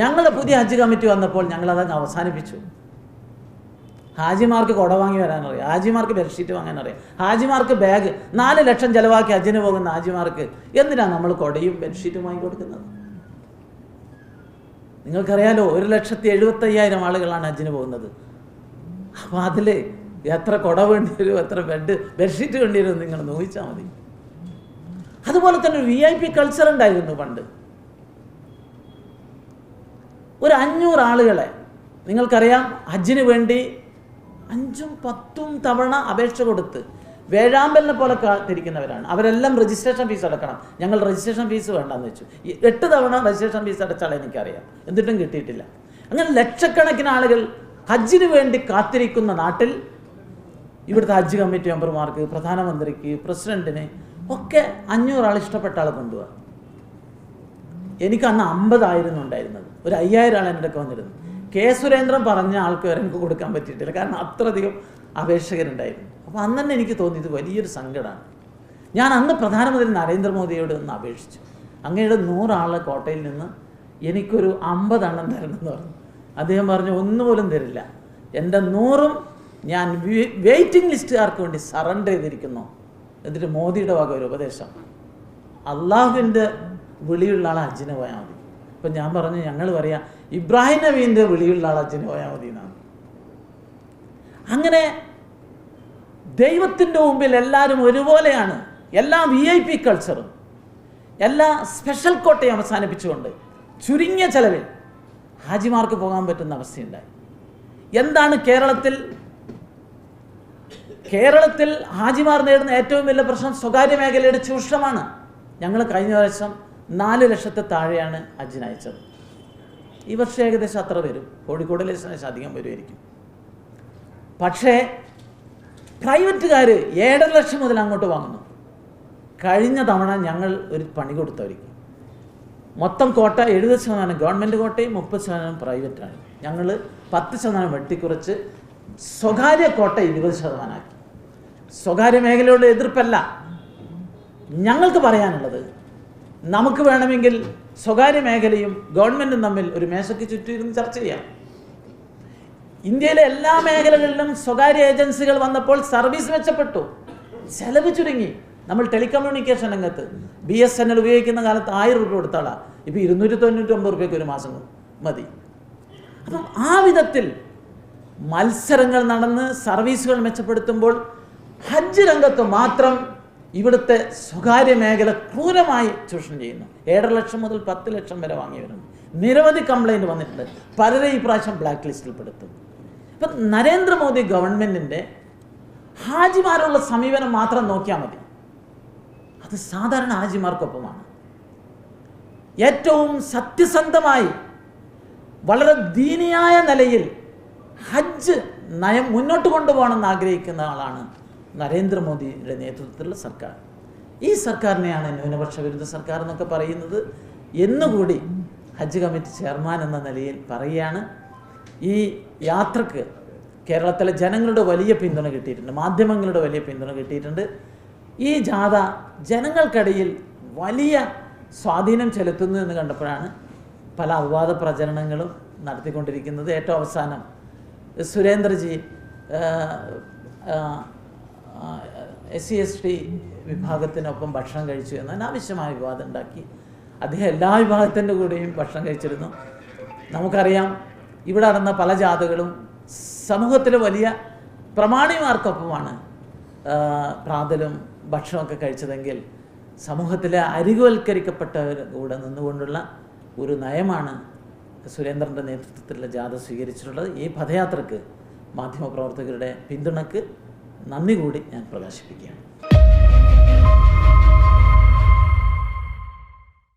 ഞങ്ങളുടെ പുതിയ ഹജ്ജ് കമ്മിറ്റി വന്നപ്പോൾ ഞങ്ങളതങ്ങ് അവസാനിപ്പിച്ചു. ഹാജിമാർക്ക് കുട വാങ്ങി വരാനറിയാം. ഹാജിമാർക്ക് ബെഡ്ഷീറ്റ് വാങ്ങാനറിയാം. ഹാജിമാർക്ക് ബാഗ് നാല് ലക്ഷം ചിലവാക്കി ഹജ്ജിന് പോകുന്ന ഹാജിമാർക്ക് എന്തിനാണ് നമ്മൾ കുടയും ബെഡ്ഷീറ്റും വാങ്ങി കൊടുക്കുന്നത്? നിങ്ങൾക്കറിയാലോ ഒരു ലക്ഷത്തി എഴുപത്തയ്യായിരം ആളുകളാണ് ഹജ്ജിന് പോകുന്നത്. അപ്പോൾ അതിൽ എത്ര കുട വേണ്ടി വരും എത്ര ബെഡ് ബെഡ്ഷീറ്റ് വേണ്ടി വരും നിങ്ങൾ നോക്കിച്ചാൽ മതി. അതുപോലെ തന്നെ വി ഐ പി കൾച്ചർ ഉണ്ടായിരുന്നു പണ്ട്. ഒരു അഞ്ഞൂറ് ആളുകളെ. നിങ്ങൾക്കറിയാം ഹജ്ജിന് വേണ്ടി അഞ്ചും പത്തും തവണ അപേക്ഷ കൊടുത്ത് വേഴാമ്പലിനെ പോലെ കാത്തിരിക്കുന്നവരാണ്. അവരെല്ലാം രജിസ്ട്രേഷൻ ഫീസ് അടക്കണം. ഞങ്ങൾ രജിസ്ട്രേഷൻ ഫീസ് വേണ്ടെന്ന് വെച്ചു. എട്ട് തവണ രജിസ്ട്രേഷൻ ഫീസ് അടച്ചാൽ എനിക്കറിയാം. എന്നിട്ടും കിട്ടിയിട്ടില്ല. അങ്ങനെ ലക്ഷക്കണക്കിന് ആളുകൾ ഹജ്ജിന് വേണ്ടി കാത്തിരിക്കുന്ന നാട്ടിൽ ഇവിടുത്തെ ഹജ്ജ് കമ്മിറ്റി മെമ്പർമാർക്ക് പ്രധാനമന്ത്രിക്ക് പ്രസിഡന്റിന് ഒക്കെ അഞ്ഞൂറാൾ ഇഷ്ടപ്പെട്ട ആൾ കൊണ്ടുപോകാം എനിക്ക് അന്ന് അമ്പതായിരുന്നു ഉണ്ടായിരുന്നത്. ഒരു അയ്യായിരം ആൾ എന്റെ വന്നിരുന്നു. കെ സുരേന്ദ്രൻ പറഞ്ഞ ആൾക്ക് വരെ എനിക്ക് കൊടുക്കാൻ പറ്റിയിട്ടില്ല. കാരണം അത്രയധികം അപേക്ഷകരുണ്ടായിരുന്നു. അപ്പോൾ അന്ന് തന്നെ എനിക്ക് തോന്നി ഇത് വലിയൊരു സങ്കടമാണ് ഞാൻ അന്ന് പ്രധാനമന്ത്രി നരേന്ദ്രമോദിയോട് ഒന്ന് അപേക്ഷിച്ചു. അങ്ങയുടെ നൂറാളെ കോട്ടയിൽ നിന്ന് എനിക്കൊരു അമ്പതെണ്ണം തരണമെന്ന് പറഞ്ഞു. അദ്ദേഹം പറഞ്ഞു ഒന്നുപോലും തരില്ല. എന്റെ നൂറും ഞാൻ വെയിറ്റിംഗ് ലിസ്റ്റുകാർക്ക് വേണ്ടി സറണ്ടർ ചെയ്തിരിക്കുന്നു. എന്നിട്ട് മോദിയുടെ വക ഒരു ഉപദേശം. അള്ളാഹുവിന്റെ വിളിയുള്ള ആൾ ഹജ്ജിന് പോയാൽ മതി. ഇപ്പം ഞാൻ പറഞ്ഞു ഞങ്ങൾ പറയാം ഇബ്രാഹിം നബീന്റെ വിളിയുള്ള ആൾ ഹജ്ജിന് പോയാൽ മതി എന്നാണ്. അങ്ങനെ ദൈവത്തിന്റെ മുമ്പിൽ എല്ലാവരും ഒരുപോലെയാണ്. എല്ലാം വി ഐ പി കൾച്ചറും എല്ലാ സ്പെഷ്യൽ കോട്ടയും അവസാനിപ്പിച്ചുകൊണ്ട് ചുരുങ്ങിയ ചെലവിൽ ഹാജിമാർക്ക് പോകാൻ പറ്റുന്ന അവസ്ഥയുണ്ടായി. എന്താണ് കേരളത്തിൽ? കേരളത്തിൽ ഹാജിമാർ നേടുന്ന ഏറ്റവും വലിയ പ്രശ്നം സ്വകാര്യ മേഖലയുടെ ചൂഷണമാണ്. ഞങ്ങൾ കഴിഞ്ഞ വർഷം നാല് ലക്ഷത്തെ താഴെയാണ് അജിനയച്ചത് ഈ വർഷം ഏകദേശം അത്ര വരും. കോഴിക്കോട് ലക്ഷം അധികം വരുമായിരിക്കും. പക്ഷേ പ്രൈവറ്റുകാർ ഏഴര ലക്ഷം മുതൽ അങ്ങോട്ട് വാങ്ങുന്നു. കഴിഞ്ഞ തവണ ഞങ്ങൾ ഒരു പണി കൊടുത്തവർക്ക്. മൊത്തം കോട്ട എഴുപത് ശതമാനം ഗവൺമെന്റ് കോട്ടയും മുപ്പത് ശതമാനം പ്രൈവറ്റാണ്. ഞങ്ങൾ പത്ത് ശതമാനം വെട്ടിക്കുറച്ച് സ്വകാര്യ കോട്ട ഇരുപത് ശതമാനമാക്കി. സ്വകാര്യ മേഖലയുടെ എതിർപ്പല്ല. ഞങ്ങൾക്ക് പറയാനുള്ളത് നമുക്ക് വേണമെങ്കിൽ സ്വകാര്യ മേഖലയും ഗവൺമെന്റും തമ്മിൽ ഒരു മേശയ്ക്ക് ചുറ്റും ഇരുന്ന് ചർച്ച ചെയ്യാം. ഇന്ത്യയിലെ എല്ലാ മേഖലകളിലും സ്വകാര്യ ഏജൻസികൾ വന്നപ്പോൾ സർവീസ് മെച്ചപ്പെട്ടു. ചെലവ് ചുരുങ്ങി. നമ്മൾ ടെലികമ്മ്യൂണിക്കേഷൻ രംഗത്ത് ബി എസ് എൻ എൽ ഉപയോഗിക്കുന്ന കാലത്ത് ആയിരം രൂപ കൊടുത്താളാ. ഇപ്പോൾ ഇരുന്നൂറ്റി തൊണ്ണൂറ്റൊമ്പത് രൂപയ്ക്ക് ഒരു മാസം മതി. അപ്പം ആ വിധത്തിൽ മത്സരങ്ങൾ നടന്ന് സർവീസുകൾ മെച്ചപ്പെടുത്തുമ്പോൾ ഹജ്ജ് രംഗത്ത് മാത്രം ഇവിടുത്തെ സ്വകാര്യ മേഖല ക്രൂരമായി ചൂഷണം ചെയ്യുന്നു. ഏഴര ലക്ഷം മുതൽ പത്ത് ലക്ഷം വരെ വാങ്ങിയവരുണ്ട് നിരവധി കംപ്ലൈന്റ് വന്നിട്ടുണ്ട്. പലരെ ഈ പ്രാവശ്യം ബ്ലാക്ക് ലിസ്റ്റിൽ പെടുത്തും ഇപ്പം നരേന്ദ്രമോദി ഗവൺമെന്റിന്റെ ഹാജിമാരുള്ള സമീപനം മാത്രം നോക്കിയാൽ മതി. അത് സാധാരണ ഹാജിമാർക്കൊപ്പമാണ്. ഏറ്റവും സത്യസന്ധമായി വളരെ ദീനിയായ നിലയിൽ ഹജ്ജ് നയം മുന്നോട്ട് കൊണ്ടുപോകണമെന്ന് ആഗ്രഹിക്കുന്ന ആളാണ് നരേന്ദ്രമോദിയുടെ നേതൃത്വത്തിലുള്ള സർക്കാർ. ഈ സർക്കാരിനെയാണ് ന്യൂനപക്ഷ വിരുദ്ധ സർക്കാർ എന്നൊക്കെ പറയുന്നത്. എന്നുകൂടി ഹജ്ജ് കമ്മിറ്റി ചെയർമാൻ എന്ന നിലയിൽ പറയുകയാണ്. ഈ യാത്രയ്ക്ക് കേരളത്തിലെ ജനങ്ങളുടെ വലിയ പിന്തുണ കിട്ടിയിട്ടുണ്ട്. മാധ്യമങ്ങളുടെ വലിയ പിന്തുണ കിട്ടിയിട്ടുണ്ട്. ഈ ജാഥ ജനങ്ങൾക്കിടയിൽ വലിയ സ്വാധീനം ചെലുത്തുന്നു എന്ന് കണ്ടപ്പോഴാണ് പല അപവാദ പ്രചരണങ്ങളും നടത്തിക്കൊണ്ടിരിക്കുന്നത്. ഏറ്റവും അവസാനം Surendraji S C S T വിഭാഗത്തിനൊപ്പം ഭക്ഷണം കഴിച്ചു എന്ന് അനാവശ്യമായ വിവാദം ഉണ്ടാക്കി. അദ്ദേഹം എല്ലാ വിഭാഗത്തിന്റെ കൂടെയും ഭക്ഷണം കഴിച്ചിരുന്നു. നമുക്കറിയാം ഇവിടെ നടന്ന പല ജാഥകളും സമൂഹത്തിലെ വലിയ പ്രമാണിമാർക്കൊപ്പമാണ് പ്രാതലും ഭക്ഷണമൊക്കെ കഴിച്ചതെങ്കിൽ സമൂഹത്തിലെ അരികുവൽക്കരിക്കപ്പെട്ടവർ കൂടെ നിന്നുകൊണ്ടുള്ള ഒരു നയമാണ് സുരേന്ദ്രന്റെ നേതൃത്വത്തിലുള്ള ജാഥ സ്വീകരിച്ചിട്ടുള്ളത്. ഈ പദയാത്രക്ക് മാധ്യമപ്രവർത്തകരുടെ പിന്തുണക്ക് നന്ദി കൂടി ഞാൻ പ്രകാശിപ്പിക്കുകയാണ്.